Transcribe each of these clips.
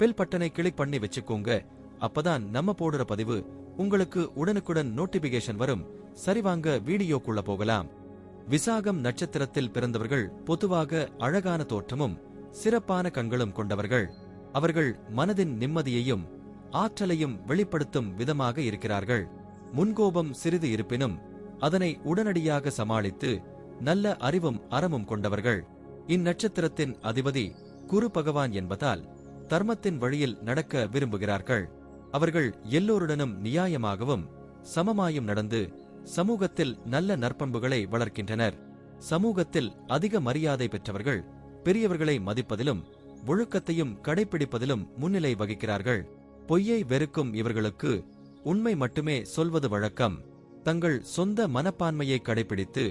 Bell பட்டனை click பண்ணி வச்சுக்கோங்க. அப்பதான் நம்ம போடுற பதிவு உங்களுக்கு உடனுக்குடன் நோட்டிபிகேஷன் வரும். சரிவாங்க வீடியோக்குள்ள போகலாம். விசாகம் நட்சத்திரத்தில் பிறந்தவர்கள் பொதுவாக அழகான தோற்றமும் சிறப்பான கண்களும் கொண்டவர்கள். அவர்கள் மனதின் நிம்மதியையும் ஆற்றலையும் வெளிப்படுத்தும் விதமாக இருக்கிறார்கள். முன்கோபம் சிறிது இருப்பினும் அதனை உடனடியாக சமாளித்து நல்ல அறிவும் அறமும் கொண்டவர்கள். இந்நட்சத்திரத்தின் அதிபதி குரு பகவான் என்பதால் தர்மத்தின் வழியில் நடக்க விரும்புகிறார்கள். அவர்கள் எல்லோருடனும் நியாயமாகவும் சமமாயும் நடந்து சமூகத்தில் நல்ல நற்பண்புகளை வளர்க்கின்றனர். சமூகத்தில் அதிக மரியாதை பெற்றவர்கள் பெரியவர்களை மதிப்பதிலும் ஒழுக்கத்தையும் கடைபிடிப்பதிலும் முன்னிலை வகிக்கிறார்கள். பொய்யை வெறுக்கும் இவர்களுக்கு உண்மை மட்டுமே சொல்வது வழக்கம். தங்கள் சொந்த மனப்பான்மையை கடைபிடித்து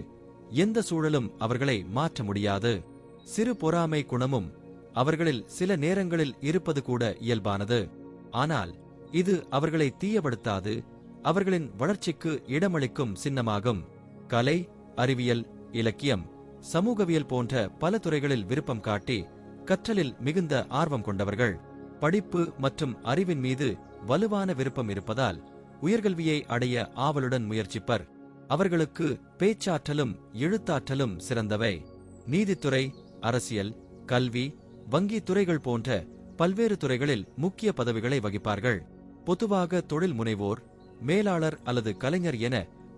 எந்த சூழலும் அவர்களை மாற்ற முடியாது. சிறு பொறாமை குணமும் அவர்களில் சில நேரங்களில் இருப்பது கூட இயல்பானது. ஆனால் இது அவர்களை தீயப்படுத்தாது அவர்களின் வளர்ச்சிக்கு இடமளிக்கும் சின்னமாகும். கலை அறிவியல் இலக்கியம் சமூகவியல் போன்ற பல துறைகளில் விருப்பம் காட்டி கற்றலில் மிகுந்த ஆர்வம் கொண்டவர்கள். படிப்பு மற்றும் அறிவின் மீது வலுவான விருப்பம் இருப்பதால் உயர்கல்வியை அடைய ஆவலுடன் முயற்சிப்பர். அவர்களுக்கு பேச்சாற்றலும் எழுத்தாற்றலும் சிறந்தவை. நீதித்துறை அரசியல் கல்வி வங்கி துறைகள் போன்ற பல்வேறு துறைகளில் முக்கிய பதவிகளை வகிப்பார்கள். பொதுவாக தொழில் முனைவோர் மேலாளர் அல்லது கலைஞர் என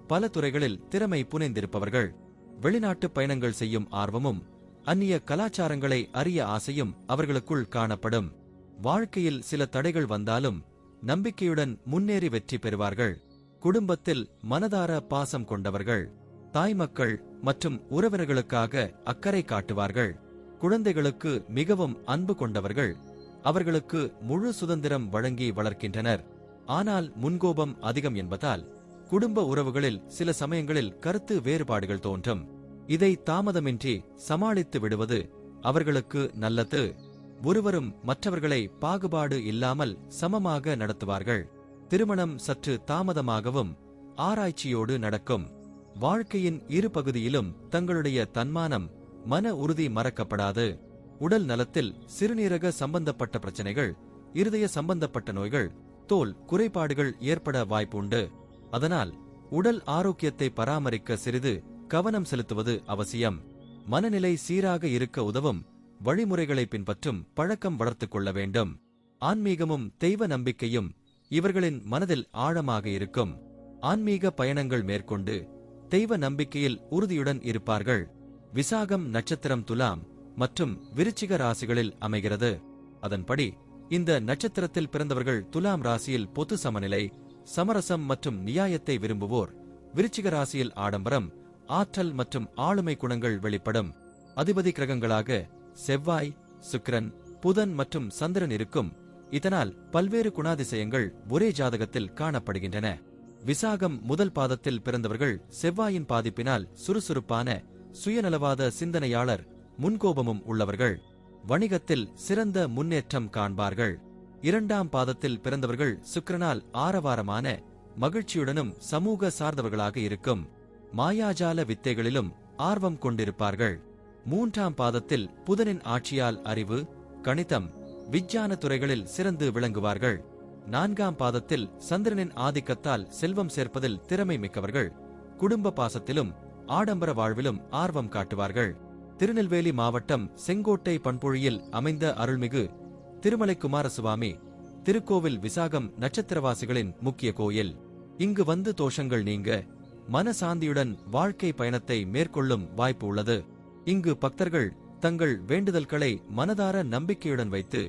பல துறைகளில் திறமை புனைந்திருப்பவர்கள். வெளிநாட்டு பயணங்கள் செய்யும் ஆர்வமும் அந்நிய கலாச்சாரங்களை அறிய ஆசையும் அவர்களுக்குள் காணப்படும். வாழ்க்கையில் சில தடைகள் வந்தாலும் நம்பிக்கையுடன் முன்னேறி வெற்றி பெறுவார்கள். குடும்பத்தில் மனதார பாசம் கொண்டவர்கள் தாய்மக்கள் மற்றும் உறவினர்களுக்காக அக்கறை காட்டுவார்கள். குழந்தைகளுக்கு மிகவும் அன்பு கொண்டவர்கள். அவர்களுக்கு முழு சுதந்திரம் வழங்கி வளர்க்கின்றனர். ஆனால் முன்கோபம் அதிகம் என்பதால் குடும்ப உறவுகளில் சில சமயங்களில் கருத்து வேறுபாடுகள் தோன்றும். இதை தாமதமின்றி சமாளித்து விடுவது அவர்களுக்கு நல்லது. ஒருவரும் மற்றவர்களை பாகுபாடு இல்லாமல் சமமாக நடத்துவார்கள். திருமணம் சற்று தாமதமாகவும் ஆராய்ச்சியோடு நடக்கும். வாழ்க்கையின் இரு பகுதியிலும் தங்களுடைய தன்மானம் மன உறுதி மறக்கப்படாது. உடல் நலத்தில் சிறுநீரக சம்பந்தப்பட்ட பிரச்சனைகள் இருதய சம்பந்தப்பட்ட நோய்கள் தோல் குறைபாடுகள் ஏற்பட வாய்ப்புண்டு. அதனால் உடல் ஆரோக்கியத்தை பராமரிக்க சிறிது கவனம் செலுத்துவது அவசியம். மனநிலை சீராக இருக்க உதவும் வழிமுறைகளை பின்பற்றும் பழக்கம் வளர்த்துக் கொள்ள வேண்டும். ஆன்மீகமும் தெய்வ நம்பிக்கையும் இவர்களின் மனதில் ஆழமாக இருக்கும். ஆன்மீக பயணங்கள் மேற்கொண்டு தெய்வ நம்பிக்கையில் உறுதியுடன் இருப்பார்கள். விசாகம் நட்சத்திரம் துலாம் மற்றும் விருச்சிக ராசிகளில் அமைகிறது. அதன்படி இந்த நட்சத்திரத்தில் பிறந்தவர்கள் துலாம் ராசியில் பொது சமநிலை சமரசம் மற்றும் நியாயத்தை விரும்புவோர். விருச்சிக ராசியில் ஆடம்பரம் ஆற்றல் மற்றும் ஆளுமை குணங்கள் வெளிப்படும். அதிபதி கிரகங்களாக செவ்வாய் சுக்கிரன் புதன் மற்றும் சந்திரன் இருக்கும். இதனால் பல்வேறு குணாதிசயங்கள் ஒரே ஜாதகத்தில் காணப்படுகின்றன. விசாகம் முதல் பாதத்தில் பிறந்தவர்கள் செவ்வாயின் பாதிப்பினால் சுறுசுறுப்பான சுயநலவாத சிந்தனையாளர் முன்கோபமும் உள்ளவர்கள். வணிகத்தில் சிறந்த முன்னேற்றம் காண்பார்கள். இரண்டாம் பாதத்தில் பிறந்தவர்கள் சுக்கிரனால் ஆரவாரமான மகிழ்ச்சியுடனும் சமூக சார்ந்தவர்களாக இருக்கும். மாயாஜால வித்தைகளிலும் ஆர்வம் கொண்டிருப்பார்கள். மூன்றாம் பாதத்தில் புதனின் ஆட்சியால் அறிவு கணிதம் விஞ்ஞான துறைகளில் சிறந்து விளங்குவார்கள். நான்காம் பாதத்தில் சந்திரனின் ஆதிக்கத்தால் செல்வம் சேர்ப்பதில் திறமை மிக்கவர்கள். குடும்ப பாசத்திலும் ஆடம்பர வாழ்விலும் ஆர்வம் காட்டுவார்கள். திருநெல்வேலி மாவட்டம் செங்கோட்டை பண்பொழியில் அமைந்த அருள்மிகு திருமலை குமாரசுவாமி திருக்கோவில் விசாகம் நட்சத்திரவாசிகளின் முக்கிய கோயில். இங்கு வந்து தோஷங்கள் நீங்க மனசாந்தியுடன் வாழ்க்கை பயணத்தை மேற்கொள்ளும் வாய்ப்பு உள்ளது. இங்கு பக்தர்கள் தங்கள் வேண்டுதல்களை மனதார நம்பிக்கையுடன் வைத்து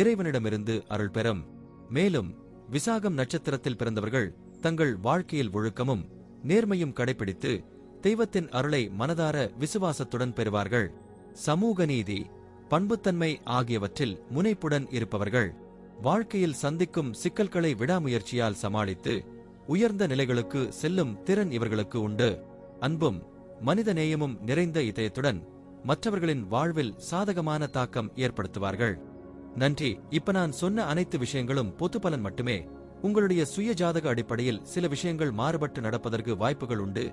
இறைவனிடமிருந்து அருள் பெறும். மேலும் விசாகம் நட்சத்திரத்தில் பிறந்தவர்கள் தங்கள் வாழ்க்கையில் ஒழுக்கமும் நேர்மையும் கடைபிடித்து தெய்வத்தின் அருளை மனதார விசுவாசத்துடன் பெறுவார்கள். சமூக நீதி பண்புத்தன்மை ஆகியவற்றில் முனைப்புடன் இருப்பவர்கள். வாழ்க்கையில் சந்திக்கும் சிக்கல்களை விடாமுயற்சியால் சமாளித்து உயர்ந்த நிலைகளுக்கு செல்லும் திறன் இவர்களுக்கு உண்டு. அன்பும் மனிதநேயமும் நிறைந்த இதயத்துடன் மற்றவர்களின் வாழ்வில் சாதகமான தாக்கம் ஏற்படுத்துவார்கள். நன்றி. இப்ப நான் சொன்ன அனைத்து விஷயங்களும் பொது பலன் மட்டுமே. உங்களுடைய சுய ஜாதக அடிப்படையில் சில விஷயங்கள் மாறுபட்டு நடப்பதற்கு வாய்ப்புகள் உண்டு.